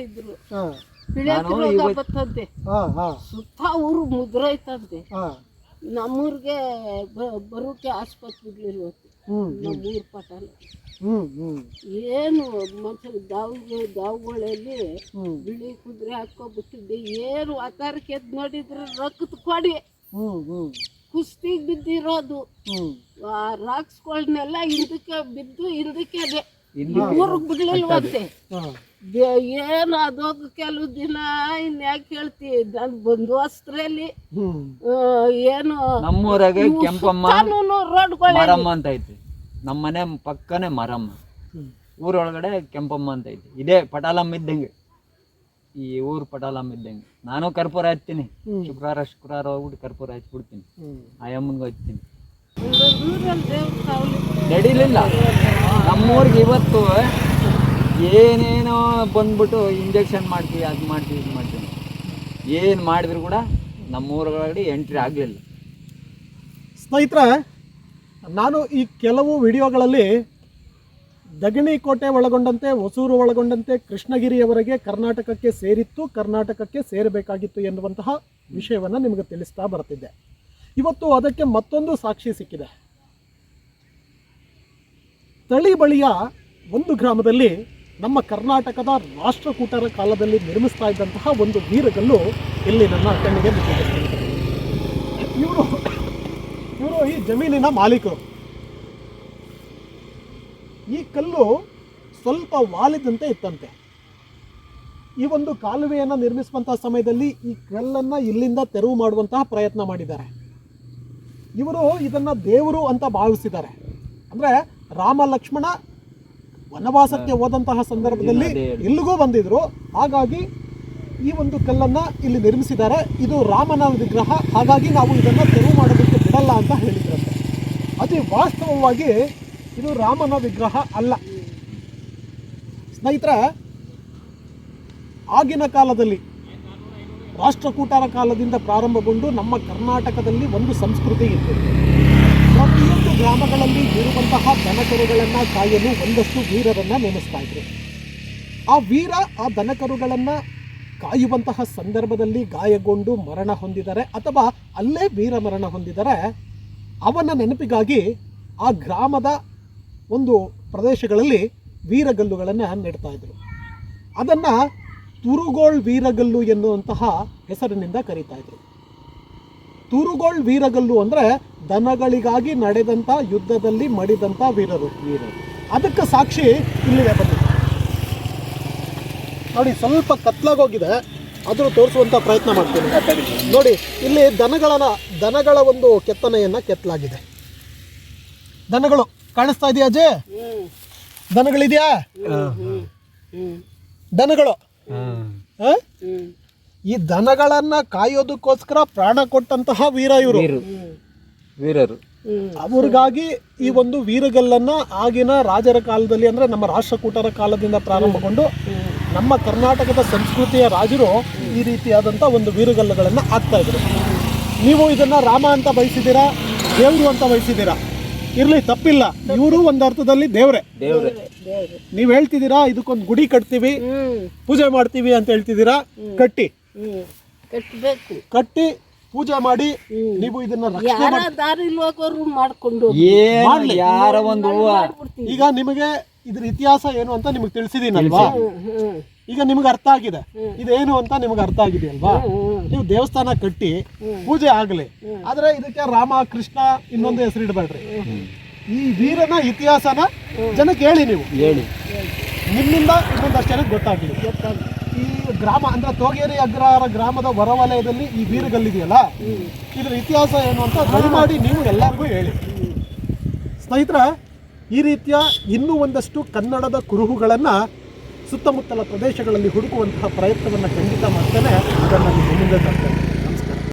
ಇದ್ರು. ಹಾ. ಹಾ ಸುತ್ತ ಊರು ಮುದ್ರೈತಂತೆ ನಮ್ಮೂರ್ಗೆ ಬರೋಕೆ ಆಸ್ಪತ್ರೆ ಹ್ಮ್ ನಮ್ಮೂರ್ ಪಟಲ ಏನು ಮನುಷ್ಯ ದಾವು ದಾವುಗಳಲ್ಲಿ ಬಿಳಿ ಕುದುರೆ ಹಾಕೋಬಿಟ್ಟಿದ್ದೆ ಏನು ಆತಾರಕ್ಕೆ ಎದ್ದು ನೋಡಿದ್ರೆ ರಕ್ತ ಕೊಡಿ. ಕುಸ್ತಿಗೆ ಬಿದ್ದಿರೋದು. ಆ ರಾಕ್ಸ್ಗಳನ್ನೆಲ್ಲ ಹಿಂದಕ್ಕೆ ಬಿದ್ದು ಹಿಂದಕ್ಕೆ ಊರಿಗೆ ಬಿಡ್ಲಿಲ್ವಂತೆ ಏನು ಅದೋಗ ಕೆಲವು ದಿನ ಇನ್ಯಾಕೆ ಹೇಳ್ತಿ ನಾನು ಬಂದು ಅಸ್ತ್ರಲ್ಲಿ ಏನು ನಮ್ಮೂರಾಗೆ ಕೆಂಪಮ್ಮ ರೋಡ್ ಮರಮ್ಮ ಅಂತ ಐತಿ. ನಮ್ಮ ಮನೆ ಪಕ್ಕನೆ ಮರಮ್ಮ. ಊರೊಳಗಡೆ ಕೆಂಪಮ್ಮ ಅಂತ ಐತಿ. ಇದೇ ಪಟಾಲಮ್ಮ ಇದ್ದಂಗೆ. ಈ ಊರು ಪಟಾಲಮ್ಮ ಇದ್ದಂಗೆ. ನಾನು ಕರ್ಪೂರ ಹಚ್ತೀನಿ. ಶುಕ್ರವಾರ ಶುಕ್ರವಾರ ಹೋಗ್ಬಿಟ್ಟು ಕರ್ಪೂರ ಹಚ್ಬಿಡ್ತೀನಿ. ಆ ಅಮ್ಮನಿಗೂ ಹಚ್ತೀನಿ. ನಡೀಲಿಲ್ಲ. ನಮ್ಮೂರಿಗೆ ಇವತ್ತು ಏನೇನೋ ಬಂದ್ಬಿಟ್ಟು ಇಂಜೆಕ್ಷನ್ ಮಾಡ್ತೀವಿ, ಅದು ಮಾಡ್ತೀವಿ, ಇದು ಮಾಡ್ತೀವಿ. ಏನು ಮಾಡಿದ್ರು ಕೂಡ ನಮ್ಮೂರೊಳಗಡೆ ಎಂಟ್ರಿ ಆಗಲಿಲ್ಲ. ಸ್ನೇಹಿತರೆ, ನಾನು ಈ ಕೆಲವು ವಿಡಿಯೋಗಳಲ್ಲಿ ದಗಣಿ ಕೋಟೆ ಒಳಗೊಂಡಂತೆ, ಹೊಸೂರು ಒಳಗೊಂಡಂತೆ, ಕೃಷ್ಣಗಿರಿಯವರೆಗೆ ಕರ್ನಾಟಕಕ್ಕೆ ಸೇರಿತ್ತು, ಕರ್ನಾಟಕಕ್ಕೆ ಸೇರಬೇಕಾಗಿತ್ತು ಎನ್ನುವಂತಹ ವಿಷಯವನ್ನು ನಿಮಗೆ ತಿಳಿಸ್ತಾ ಬರ್ತಿದ್ದೆ. ಇವತ್ತು ಅದಕ್ಕೆ ಮತ್ತೊಂದು ಸಾಕ್ಷಿ ಸಿಕ್ಕಿದೆ. ತಳಿ ಬಳಿಯ ಒಂದು ಗ್ರಾಮದಲ್ಲಿ ನಮ್ಮ ಕರ್ನಾಟಕದ ರಾಷ್ಟ್ರಕೂಟರ ಕಾಲದಲ್ಲಿ ನಿರ್ಮಿಸ್ತಾ ಇದ್ದಂತಹ ಒಂದು ವೀರಗಲ್ಲು ಇಲ್ಲಿ ನನ್ನ ಕಣ್ಣಿಗೆ ಬಿಟ್ಟಿದೆ. ಇವರು ಇವರು ಈ ಜಮೀನಿನ ಮಾಲೀಕರು. ಈ ಕಲ್ಲು ಸ್ವಲ್ಪ ವಾಲಿದಂತೆ ಇತ್ತಂತೆ. ಈ ಒಂದು ಕಾಲುವೆಯನ್ನು ನಿರ್ಮಿಸುವಂತಹ ಸಮಯದಲ್ಲಿ ಈ ಕಲ್ಲನ್ನು ಇಲ್ಲಿಂದ ತೆರವು ಮಾಡುವಂತಹ ಪ್ರಯತ್ನ ಮಾಡಿದ್ದಾರೆ. ಇವರು ಇದನ್ನ ದೇವರು ಅಂತ ಭಾವಿಸಿದ್ದಾರೆ. ಅಂದ್ರೆ ರಾಮ ಲಕ್ಷ್ಮಣ ವನವಾಸಕ್ಕೆ ಹೋದಂತಹ ಸಂದರ್ಭದಲ್ಲಿ ಎಲ್ಲಿಗೂ ಇಲ್ಲಿಗೂ ಬಂದಿದ್ರು. ಹಾಗಾಗಿ ಈ ಒಂದು ಕಲ್ಲನ್ನ ಇಲ್ಲಿ ನಿರ್ಮಿಸಿದ್ದಾರೆ. ಇದು ರಾಮನ ವಿಗ್ರಹ. ಹಾಗಾಗಿ ನಾವು ಇದನ್ನು ತೆರವು ಮಾಡೋದಕ್ಕೆ ಬಿಡಲ್ಲ ಅಂತ ಹೇಳಿದ್ರಂತೆ. ಅತಿ ವಾಸ್ತವವಾಗಿ ಇದು ರಾಮನ ವಿಗ್ರಹ ಅಲ್ಲ. ಸ್ನೇಹಿತರೆ ಆಗಿನ ಕಾಲದಲ್ಲಿ ರಾಷ್ಟ್ರಕೂಟರ ಕಾಲದಿಂದ ಪ್ರಾರಂಭಗೊಂಡು ನಮ್ಮ ಕರ್ನಾಟಕದಲ್ಲಿ ಒಂದು ಸಂಸ್ಕೃತಿ ಇತ್ತು ಪ್ರತಿಯೊಂದು ಗ್ರಾಮಗಳಲ್ಲಿ ಇರುವಂತಹ ದನಕರುಗಳನ್ನು ಕಾಯಲು ಒಂದಷ್ಟು ವೀರರನ್ನು ನೇಮಿಸ್ತಾ ಇದ್ರು. ಆ ವೀರ, ಆ ದನಕರುಗಳನ್ನು ಕಾಯುವಂತಹ ಸಂದರ್ಭದಲ್ಲಿ ಗಾಯಗೊಂಡು ಮರಣ ಹೊಂದಿದರೆ ಅಥವಾ ಅಲ್ಲೇ ವೀರ ಮರಣ ಹೊಂದಿದರೆ ಅವನ ನೆನಪಿಗಾಗಿ ಆ ಗ್ರಾಮದ ಒಂದು ಪ್ರದೇಶಗಳಲ್ಲಿ ವೀರಗಲ್ಲುಗಳನ್ನು ನೆಡ್ತಾ ಇದ್ರು. ಅದನ್ನು ತುರುಗೋಳ್ ವೀರಗಲ್ಲು ಎನ್ನುವಂತಹ ಹೆಸರಿನಿಂದ ಕರೀತಾ ಇದ್ರು. ತುರುಗೋಳ್ ವೀರಗಲ್ಲು ಅಂದರೆ ದನಗಳಿಗಾಗಿ ನಡೆದಂಥ ಯುದ್ಧದಲ್ಲಿ ಮಡಿದಂಥ ವೀರರು ವೀರರು. ಅದಕ್ಕೆ ಸಾಕ್ಷಿ ಇಲ್ಲಿದೆ ಬನ್ನಿ ನೋಡಿ ಸ್ವಲ್ಪ ಕತ್ಲಾಗೋಗಿದೆ. ಆದರೂ ತೋರಿಸುವಂಥ ಪ್ರಯತ್ನ ಮಾಡ್ತೀನಿ. ನೋಡಿ ಇಲ್ಲಿ ದನಗಳ ದನಗಳ ಒಂದು ಕೆತ್ತನೆಯನ್ನ ಕೆತ್ತಲಾಗಿದೆ. ದನಗಳು ಕಾಣಿಸ್ತಾ ಇದೆಯಾ ಅಜಯ್? ದನಗಳಿದೆಯಾ? ದನಗಳು. ಈ ದನಗಳನ್ನ ಕಾಯೋದಕ್ಕೋಸ್ಕರ ಪ್ರಾಣ ಕೊಟ್ಟಂತಹ ವೀರ ಇವರು. ವೀರರು. ಅವ್ರಿಗಾಗಿ ಈ ಒಂದು ವೀರಗಲ್ಲನ್ನ ಆಗಿನ ರಾಜರ ಕಾಲದಲ್ಲಿ ಅಂದ್ರೆ ನಮ್ಮ ರಾಷ್ಟ್ರಕೂಟರ ಕಾಲದಿಂದ ಪ್ರಾರಂಭಗೊಂಡು ನಮ್ಮ ಕರ್ನಾಟಕದ ಸಂಸ್ಕೃತಿಯ ರಾಜರು ಈ ರೀತಿಯಾದಂಥ ಒಂದು ವೀರಗಲ್ಲುಗಳನ್ನು ಹಾಕ್ತಾ ಇದ್ರು. ನೀವು ಇದನ್ನ ರಾಮ ಅಂತ ಬಯಸಿದ್ದೀರಾ? ದೇವರು ಅಂತ ಬಯಸಿದ್ದೀರಾ? ಇರ್ಲಿ ತಪ್ಪಿಲ್ಲ. ಇವರು ಒಂದು ಅರ್ಥದಲ್ಲಿ ದೇವ್ರೆ. ದೇವ್ರೆ. ನೀವು ಹೇಳ್ತಿದ್ದೀರಾ ಇದಕ್ಕೊಂದು ಗುಡಿ ಕಟ್ತೀವಿ ಪೂಜೆ ಮಾಡ್ತೀವಿ ಅಂತ ಹೇಳ್ತಿದ್ದೀರಾ ಕಟ್ಟಿ. ಕಟ್ಟಬೇಕು ಕಟ್ಟಿ ಪೂಜೆ ಮಾಡಿ ನೀವು ಇದನ್ನ ರಕ್ಷಣೆ ಯಾರ ದಾರಿಲಿ ಹೋಗೋರು ಮಾಡ್ಕೊಂಡು ಯಾರ ಒಂದು ಈಗ ನಿಮಗೆ ಇದ್ರ ಇತಿಹಾಸ ಏನು ಅಂತ ನಿಮಗೆ ತಿಳಿಸಿದೀನಲ್ವಾ? ಹ್ಮ್. ಈಗ ನಿಮ್ಗೆ ಅರ್ಥ ಆಗಿದೆ. ಇದೇನು ಅಂತ ನಿಮ್ಗೆ ಅರ್ಥ ಆಗಿದೆ ಅಲ್ವಾ? ನೀವು ದೇವಸ್ಥಾನ ಕಟ್ಟಿ ಪೂಜೆ ಆಗಲಿ. ಆದ್ರೆ ಇದಕ್ಕೆ ರಾಮ ಕೃಷ್ಣ ಇನ್ನೊಂದು ಹೆಸರಿಡಬೇಡ್ರಿ ಈ ವೀರನ ಇತಿಹಾಸನ ಜನಕ್ಕೆ ಹೇಳಿ ನೀವು. ಹೇಳಿ. ನಿಮ್ಮಿಂದ ಇನ್ನೊಂದಷ್ಟು ಜನಕ್ಕೆ ಗೊತ್ತಾಗಲಿ. ಈ ಗ್ರಾಮ ಅಂದ್ರೆ ತೋಗೇರಿ ಅಗ್ರಹಾರ ಗ್ರಾಮದ ಹೊರವಲಯದಲ್ಲಿ ಈ ವೀರಗಲ್ಲಿದೆಯಲ್ಲ? ಇದ್ರ ಇತಿಹಾಸ ಏನು ಅಂತ ದಯಮಾಡಿ ನೀವು ಎಲ್ಲರಿಗೂ ಹೇಳಿ. ಸ್ನೇಹಿತರ ಈ ರೀತಿಯ ಇನ್ನೂ ಒಂದಷ್ಟು ಕನ್ನಡದ ಕುರುಹುಗಳನ್ನು ಸುತ್ತಮುತ್ತಲ ಪ್ರದೇಶಗಳಲ್ಲಿ ಹುಡುಕುವಂತಹ ಪ್ರಯತ್ನವನ್ನು ಖಂಡಿತ ಮಾಡ್ತೇನೆ. ಅದನ್ನು ಮುಂದೆ ತರ್ತೇನೆ.